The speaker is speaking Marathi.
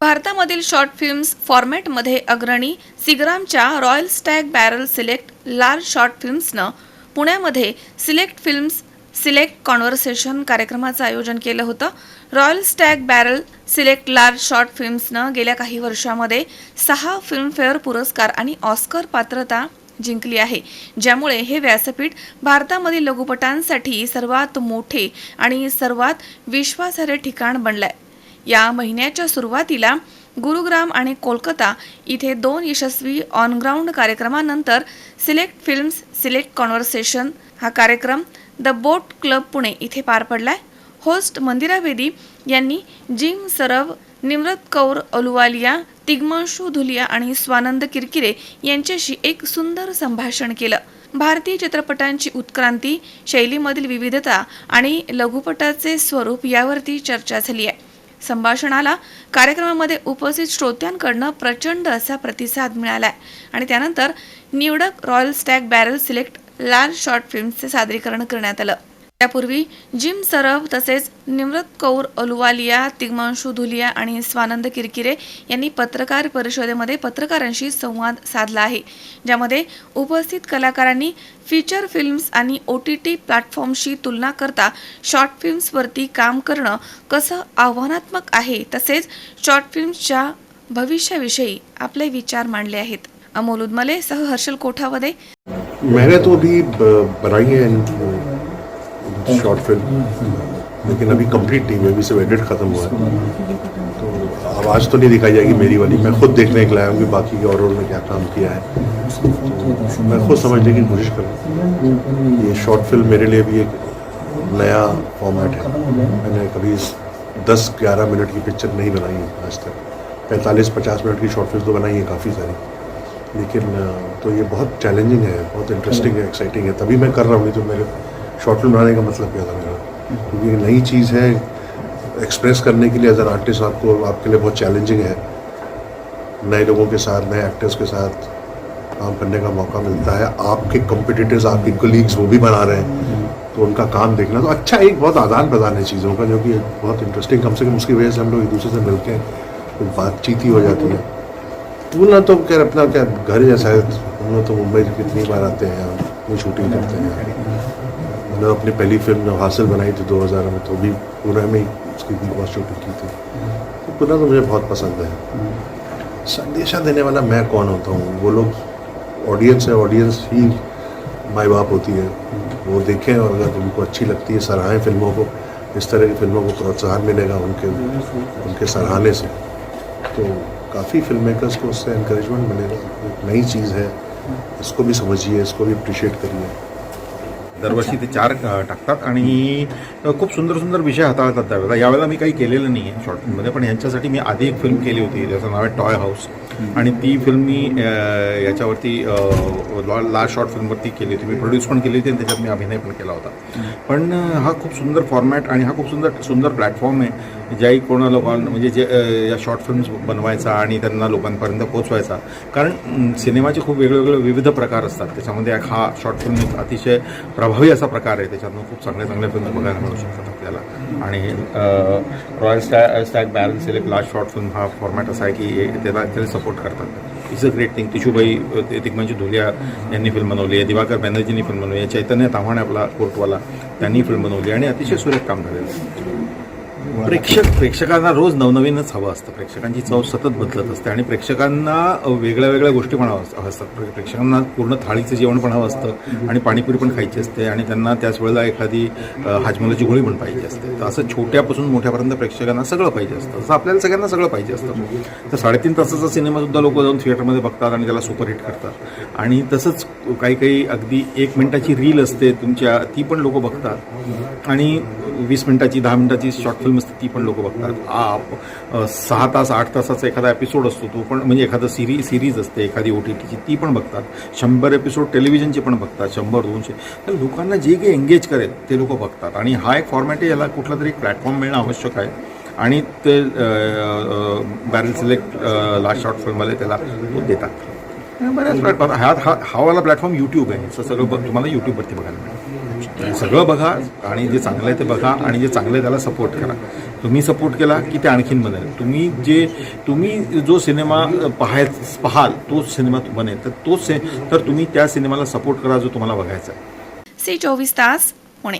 भारतामधील शॉर्ट फिल्म्स फॉर्मॅटमध्ये अग्रणी सिग्रामच्या royal stag barrel select large short फिल्म्सनं पुण्यामध्ये सिलेक्ट फिल्म्स सिलेक्ट कॉन्व्हर्सेशन कार्यक्रमाचं आयोजन केलं होतं. Royal stag barrel select large short फिल्म्सनं गेल्या काही वर्षामध्ये सहा फिल्मफेअर पुरस्कार आणि ऑस्कर पात्रता जिंकली आहे. ज्यामुळे हे व्यासपीठ भारतामधील लघुपटांसाठी सर्वात मोठे आणि सर्वात विश्वासार्ह ठिकाण बनलंय. या महिन्याच्या सुरुवातीला गुरुग्राम आणि कोलकाता इथे दोन यशस्वी ऑनग्राऊंड कार्यक्रमानंतर सिलेक्ट फिल्म्स सिलेक्ट कॉन्व्हर्सेशन हा कार्यक्रम द बोट क्लब पुणे इथे पार पडलाय. होस्ट मंदिरा बेदी यांनी जिम सरव निमृत कौर अलुवालिया तिग्मांशू धुलिया आणि स्वानंद किरकिरे यांच्याशी एक सुंदर संभाषण केलं. भारतीय चित्रपटांची उत्क्रांती शैलीमधील विविधता आणि लघुपटाचे स्वरूप यावरती चर्चा झाली आहे. संभाषणाला कार्यक्रमामध्ये उपस्थित श्रोत्यांकडनं प्रचंड असा प्रतिसाद मिळालाय. आणि त्यानंतर निवडक रॉयल स्टॅग बॅरल सिलेक्ट लाल शॉर्ट फिल्मचे सादरीकरण करण्यात आलं. त्यापूर्वी जिम सरफ तसेच निमृत कौर अलुवालिया तिग्मांशू धुलिया आणि स्वानंद किरकिरे यांनी पत्रकार परिषदेमध्ये पत्रकारांशी संवाद साधला आहे ज्यामध्ये उपस्थित कलाकारांनी फीचर फिल्म्स आणि ओ टी टी प्लॅटफॉर्मशी तुलना करता शॉर्ट फिल्म्सवरती काम करणं कसं आव्हानात्मक आहे तसेच शॉर्ट फिल्म्सच्या भविष्याविषयी आपले विचार मांडले आहेत. अमोल उदमले सह हर्षल कोठावदे. मैंने तो अभी बनाई है शॉर्ट फ़िल्म लेकिन अभी कंप्लीट नहीं हुई, अभी सिर्फ़ एडिट खत्म हुआ है। तो आवाज़ तो नहीं दिखाई जाएगी मेरी वाली। मैं खुद देखने के लाया हूँ कि बाकी के और ने क्या काम किया है। तो मैं खुद समझने की कोशिश करूँ ये शॉर्ट फ़िल्म मेरे लिए भी एक नया फॉर्मेट है। मैंने कभी दस ग्यारह मिनट की पिक्चर नहीं बनाई है आज तक। पैंतालीस, पचास मिनट की शॉर्ट फ़िल्म तो बनाई है काफ़ी सारी। लेकिन तो ये बहुत चैलेंजिंग है, बहुत इंटरेस्टिंग है एक्साइटिंग है। तभी मैं कर रहा हूँ, नहीं तो मेरे शॉर्ट फ़िल्म बनाने का मतलब क्या था मेरा? क्योंकि ये नई चीज़ है एक्सप्रेस करने के लिए एज एन आर्टिस्ट आपको, आपके लिए बहुत चैलेंजिंग है। नए लोगों के साथ, नए एक्टर्स के साथ काम करने का मौका मिलता है। आपके कॉम्पिटिटर्स आपके कोलीग्स वो भी बना रहे हैं। तो उनका काम देखना तो अच्छा एक बहुत आदान प्रदान है चीज़ों का, जो कि बहुत इंटरेस्टिंग कम से कम उसकी वजह से हम लोग एक दूसरे से मिलते हैं तो बातचीत ही हो जाती है। पूना तो खैर अपना क्या घर जैसा है हम तो मुंबई कितनी बार आते हैं अपनी शूटिंग करते हैं। मैंने अपनी पहली फ़िल्म जब हासिल बनाई थी 2000 में तो भी पूना में उसकी बहुत शूटिंग की थी। तो पूना तो मुझे बहुत पसंद है। संदेशा देने वाला मैं कौन होता हूँ? वो लोग ऑडियंस है ऑडियंस ही माए बाप होती है। वो देखें और अगर उनको अच्छी लगती है, सराहें फ़िल्मों को, इस तरह की फ़िल्मों को प्रोत्साहन मिलेगा उनके उनके सराहने से। तो काफ़ी फ़िल्म मेकर्स को उससे इनक्रेजमेंट मिलेगा। एक नई चीज़ है। इसको भी समझिए, इसको भी अप्रिशिएट करिए। दरवर्षी ते चार टाकतात आणि खूप सुंदर सुंदर विषय हाताळतात त्यावेळेला. यावेळेला मी काही केलेलं नाही आहे शॉर्ट फिल्ममध्ये पण यांच्यासाठी मी आधी एक फिल्म केली होती ज्याचं नाव आहे टॉय हाऊस आणि ती फिल्म मी याच्यावरती लास्ट शॉर्ट फिल्मवरती केली होती. मी प्रोड्यूस पण केली होती आणि त्याच्यात मी अभिनय पण केला होता. पण हा खूप सुंदर फॉर्मॅट आणि हा खूप सुंदर सुंदर प्लॅटफॉर्म आहे ज्याही कोणा लोकांना म्हणजे जे या शॉर्ट फिल्म्स बनवायचा आणि त्यांना लोकांपर्यंत पोचवायचा कारण सिनेमाचे खूप वेगवेगळे विविध प्रकार असतात. त्याच्यामध्ये हा शॉर्ट फिल्म एक अतिशय प्रभावी असा प्रकार आहे. त्याच्यातून खूप चांगल्या चांगल्या फिल्म बघायला मिळू शकतात आपल्याला. आणि royal स्टॅ stag barrel select last short film हा फॉर्मॅट असा आहे की त्याला त्याला सपोर्ट करतात. इट्स अ ग्रेट थिंग तिशूबाई अ, तिकमांची धुलिया यांनी फिल्म बनवली आहे. दिवाकर बॅनर्जींनी फिल्म बनवली आहे. चैतन्य ताव्हाणे आपला कोर्टवाला त्यांनी फिल्म बनवली आणि अतिशय सुरेख काम झालेलं आहे. प्रेक्षक प्रेक्षकांना रोज नवनवीनच हवं असतं. प्रेक्षकांची चव सतत बदलत असते आणि प्रेक्षकांना वेगळ्या वेगळ्या गोष्टी पण हवं असतात. प्रे- प्रेक्षकांना पूर्ण थाळीचं जेवण पण हवं असतं आणि पाणीपुरी पण खायची असते आणि त्यांना त्याच वेळेला एखादी हाजमोलाची गोळी पण पाहिजे असते. तर असं छोट्यापासून मोठ्यापर्यंत प्रेक्षकांना सगळं पाहिजे असतं. तसं आपल्याला सगळ्यांना सगळं पाहिजे असतं. तर साडेतीन तासाचा सिनेमासुद्धा लोक जाऊन थिएटरमध्ये बघतात आणि त्याला सुपरहिट करतात. आणि तसंच काही काही अगदी एक मिनिटाची रील असते तुमच्या ती पण लोक बघतात. आणि वीस मिनिटाची दहा मिनिटाची शॉर्ट फिल्म मस्त ती पण लोक बघतात. आप- सहा तास आठ तासाचा एखादा एपिसोड असतो तो पण म्हणजे एखादा सिरी सिरीज असते एखादी ओ टी टीची ती पण बघतात. शंभर एपिसोड टेलिव्हिजनचे पण बघतात शंभर दोनशे. तर लोकांना जे काही एंगेज करेल ते लोक बघतात. आणि हा एक फॉर्मॅट आहे याला कुठला तरी प्लॅटफॉर्म मिळणं आवश्यक आहे. आणि ते बॅरल सिलेक्ट लास्ट शॉर्ट फिल्मवाले त्याला तो देतात. बऱ्याच प्लॅटफॉर्म हा हा वाला प्लॅटफॉर्म यूट्यूब आहे. सगळं बघ तुम्हाला यूट्यूबवरती बघायला मिळेल सगळं बघा आणि जे चांगलं आहे ते बघा आणि जे चांगलं आहे त्याला सपोर्ट करा. तुम्ही सपोर्ट केला की ते आणखीन बनेल. तुम्ही जे तुम्ही जो सिनेमा पाहाय पाहाल तो सिनेमा बनेल. तर तोच से तर तुम्ही त्या सिनेमाला सपोर्ट करा जो तुम्हाला बघायचा आहे. सी चोवीस तास पुणे.